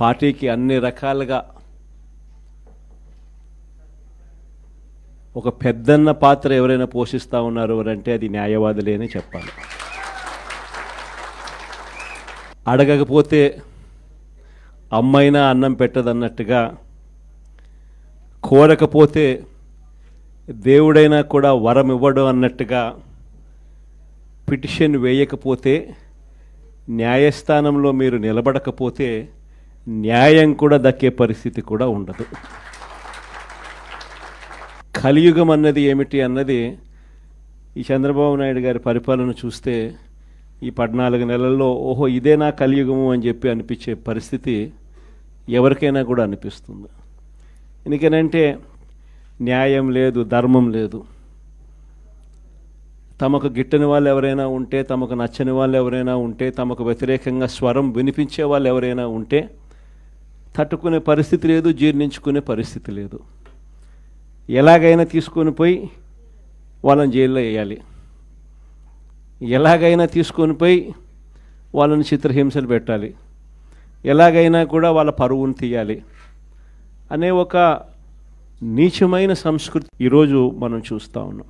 పార్టీకి అన్ని రకాలుగా ఒక పెద్దన్న పాత్ర ఎవరైనా పోషిస్తూ ఉన్నారు అంటే అది న్యాయవాదులే అని చెప్పాలి. అడగకపోతే అమ్మైనా అన్నం పెట్టదన్నట్టుగా కోరకపోతే దేవుడైనా కూడా వరం ఇవ్వడం అన్నట్టుగా పిటిషన్ వేయకపోతే న్యాయస్థానంలో మీరు నిలబడకపోతే న్యాయం కూడా దక్కే పరిస్థితి కూడా ఉండదు. కలియుగం అన్నది ఏమిటి అన్నది ఈ చంద్రబాబు నాయుడు గారి పరిపాలన చూస్తే ఈ పద్నాలుగు నెలల్లో ఓహో ఇదే నా కలియుగము అని చెప్పి అనిపించే పరిస్థితి ఎవరికైనా కూడా అనిపిస్తుంది. ఎందుకనంటే న్యాయం లేదు ధర్మం లేదు. తమకు గిట్టని వాళ్ళు ఎవరైనా ఉంటే తమకు నచ్చని వాళ్ళు ఎవరైనా ఉంటే తమకు వ్యతిరేకంగా స్వరం వినిపించే వాళ్ళు ఎవరైనా ఉంటే తట్టుకునే పరిస్థితి లేదు జీర్ణించుకునే పరిస్థితి లేదు. ఎలాగైనా తీసుకొని పోయి వాళ్ళని జైల్లో వేయాలి. ఎలాగైనా తీసుకొని పోయి వాళ్ళని చిత్రహింసలు పెట్టాలి. ఎలాగైనా కూడా వాళ్ళ పరువును తీయాలి. అనే ఒక నీచమైన సంస్కృతి ఈరోజు మనం చూస్తూ ఉన్నాం.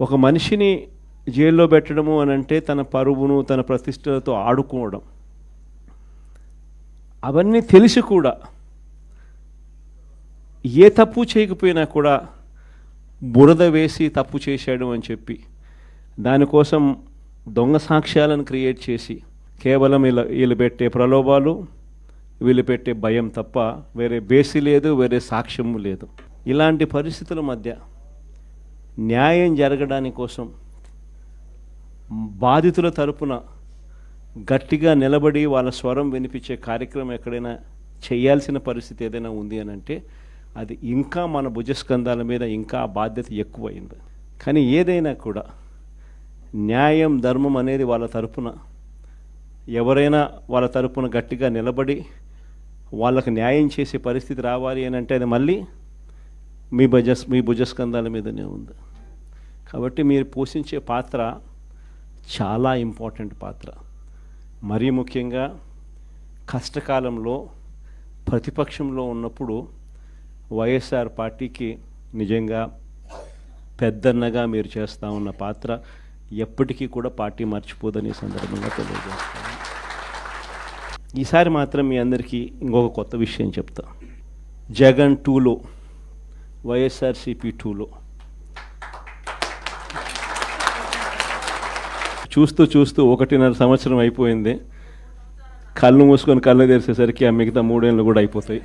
ఒక మనిషిని జైల్లో పెట్టడము అని అంటే తన పరువును తన ప్రతిష్టలతో ఆడుకోవడం. అవన్నీ తెలిసి కూడా ఏ తప్పు చేయకపోయినా కూడా బురద వేసి తప్పు చేశాడు అని చెప్పి దానికోసం దొంగ సాక్ష్యాలను క్రియేట్ చేసి కేవలం వీళ్ళ వీళ్ళు పెట్టే ప్రలోభాలు వీళ్ళు పెట్టే భయం తప్ప వేరే బేసి లేదు వేరే సాక్ష్యము లేదు. ఇలాంటి పరిస్థితుల మధ్య న్యాయం జరగడానికి కోసం బాధితుల తరపున గట్టిగా నిలబడి వాళ్ళ స్వరం వినిపించే కార్యక్రమం ఎక్కడైనా చేయాల్సిన పరిస్థితి ఏదైనా ఉంది అని అంటే అది ఇంకా మన భుజస్కంధాల మీద ఇంకా బాధ్యత ఎక్కువైంది. కానీ ఏదైనా కూడా న్యాయం ధర్మం అనేది వాళ్ళ తరపున ఎవరైనా వాళ్ళ తరపున గట్టిగా నిలబడి వాళ్ళకు న్యాయం చేసే పరిస్థితి రావాలి అని అంటే అది మళ్ళీ మీ భుజస్ మీ భుజస్కంధాల మీదనే ఉంది. కాబట్టి మీరు పోషించే పాత్ర చాలా ఇంపార్టెంట్ పాత్ర. మరీ ముఖ్యంగా కష్టకాలంలో ప్రతిపక్షంలో ఉన్నప్పుడు వైఎస్ఆర్ పార్టీకి నిజంగా పెద్దన్నగా మీరు చేస్తూ ఉన్న పాత్ర ఎప్పటికీ కూడా పార్టీ మర్చిపోదని సందర్భంగా తెలియజేస్తాను. ఈసారి మాత్రం మీ అందరికీ ఇంకొక కొత్త విషయం చెప్తా. జగన్ టూలో వైఎస్ఆర్సీపీ టూలో చూస్తూ చూస్తూ ఒకటిన్నర సంవత్సరం అయిపోయింది. కళ్ళు మూసుకొని కళ్ళు తెరిచేసరికి ఆ మిగతా మూడేళ్ళు కూడా అయిపోతాయి.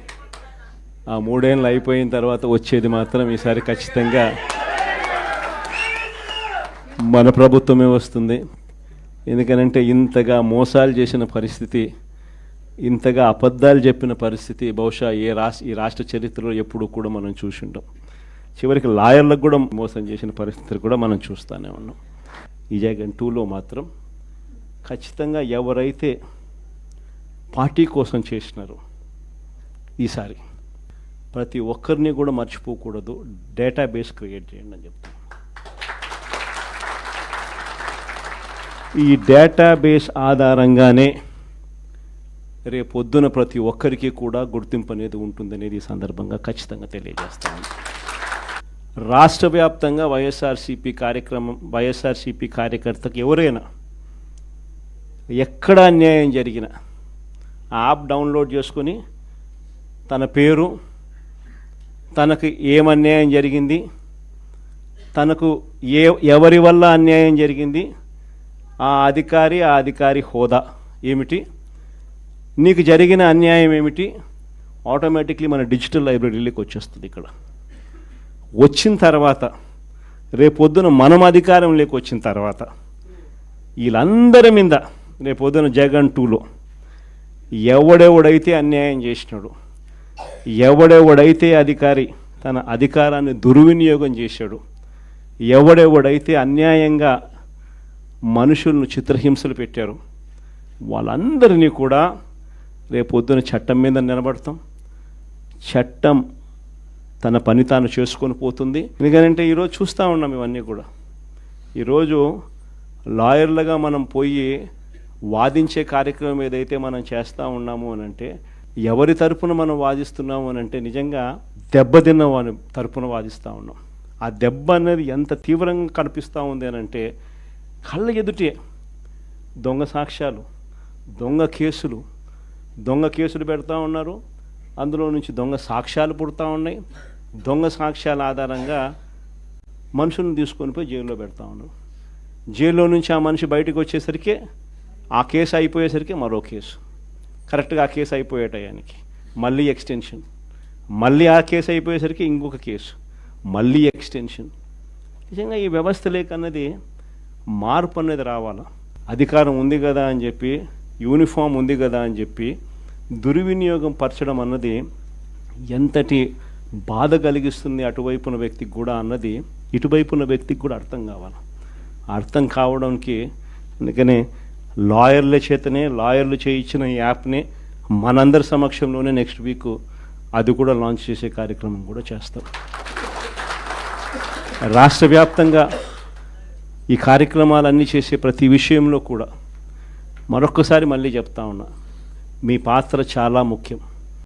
ఆ మూడేళ్ళు అయిపోయిన తర్వాత వచ్చేది మాత్రం ఈసారి ఖచ్చితంగా మన ప్రభుత్వమే వస్తుంది. ఎందుకనంటే ఇంతగా మోసాలు చేసిన పరిస్థితి ఇంతగా అబద్ధాలు చెప్పిన పరిస్థితి బహుశా ఏ రాష్ట్ర ఈ రాష్ట్ర చరిత్రలో ఎప్పుడు కూడా మనం చూసింటాం చివరికి లాయర్లకు కూడా మోసం చేసిన పరిస్థితులు కూడా మనం చూస్తూనే ఉన్నాం. ఈ జగన్ టూలో మాత్రం ఖచ్చితంగా ఎవరైతే పార్టీ కోసం చేసినారో ఈసారి ప్రతి ఒక్కరిని కూడా మర్చిపోకూడదు. డేటాబేస్ క్రియేట్ చేయండి అని చెప్తాను ఈ డేటాబేస్ ఆధారంగానే రేపొద్దున ప్రతి ఒక్కరికి కూడా గుర్తింపు అనేది ఉంటుందనేది ఈ సందర్భంగా ఖచ్చితంగా తెలియజేస్తాను. రాష్ట్ర వ్యాప్తంగా వైఎస్ఆర్సీపీ కార్యక్రమం వైఎస్ఆర్సీపీ కార్యకర్తకు ఎవరైనా ఎక్కడ అన్యాయం జరిగిన ఆ యాప్ డౌన్లోడ్ చేసుకొని తన పేరు తనకు ఏం అన్యాయం జరిగింది తనకు ఏ ఎవరి వల్ల అన్యాయం జరిగింది ఆ అధికారి ఆ అధికారి హోదా ఏమిటి నీకు జరిగిన అన్యాయం ఏమిటి ఆటోమేటిక్లీ మన డిజిటల్ లైబ్రరీలోకి వచ్చేస్తుంది ఇక్కడ. వచ్చిన తర్వాత రేపొద్దున మనం అధికారంలోకి వచ్చిన తర్వాత వీళ్ళందరి మీద రేపొద్దున జగన్ టూలో ఎవడెవడైతే అన్యాయం చేసినాడు ఎవడెవడైతే అధికారి తన అధికారాన్ని దుర్వినియోగం చేశాడు ఎవడెవడైతే అన్యాయంగా మనుషులను చిత్రహింసలు పెట్టారు వాళ్ళందరినీ కూడా రేపొద్దున చట్టం మీద నిలబడతాం. చట్టం తన పని తాను చేసుకొని పోతుంది. ఎందుకంటే ఈరోజు చూస్తూ ఉన్నాం ఇవన్నీ కూడా. ఈరోజు లాయర్లుగా మనం పోయి వాదించే కార్యక్రమం ఏదైతే మనం చేస్తూ ఉన్నాము అని అంటే ఎవరి తరపున మనం వాదిస్తున్నాము అని అంటే నిజంగా దెబ్బతిన్న వాని తరపున వాదిస్తూ ఉన్నాం. ఆ దెబ్బ అనేది ఎంత తీవ్రంగా కనిపిస్తూ ఉంది అని అంటే కళ్ళ ఎదుటే దొంగ సాక్ష్యాలు దొంగ కేసులు దొంగ కేసులు పెడతా ఉన్నారు. అందులో నుంచి దొంగ సాక్ష్యాలు పుడతా ఉన్నాయి. దొంగ సాక్ష్యాల ఆధారంగా మనుషులను తీసుకొని పోయి జైల్లో పెడతా ఉన్నారు. జైల్లో నుంచి ఆ మనిషి బయటకు వచ్చేసరికి ఆ కేసు అయిపోయేసరికి మరో కేసు. కరెక్ట్గా ఆ కేసు అయిపోయే టయానికి మళ్ళీ ఎక్స్టెన్షన్. మళ్ళీ ఆ కేసు అయిపోయేసరికి ఇంకొక కేసు. మళ్ళీ ఎక్స్టెన్షన్. నిజంగా ఈ వ్యవస్థ లేకన్నది మార్పు అనేది రావాలా? అధికారం ఉంది కదా అని చెప్పి యూనిఫామ్ ఉంది కదా అని చెప్పి దుర్వినియోగం పరచడం అన్నది ఎంతటి బాధ కలిగిస్తుంది అటువైపున వ్యక్తికి కూడా అన్నది ఇటువైపున వ్యక్తికి కూడా అర్థం కావాలి. అర్థం కావడానికి అందుకనే లాయర్ల చేతనే లాయర్లు చేయించిన ఈ యాప్ని మనందరి సమక్షంలోనే నెక్స్ట్ వీక్ అది కూడా లాంచ్ చేసే కార్యక్రమం కూడా చేస్తాం. రాష్ట్ర వ్యాప్తంగా ఈ కార్యక్రమాలన్నీ చేసే ప్రతి విషయంలో కూడా మరొక్కసారి మళ్ళీ చెప్తా ఉన్నా. మీ పాత్ర చాలా ముఖ్యం.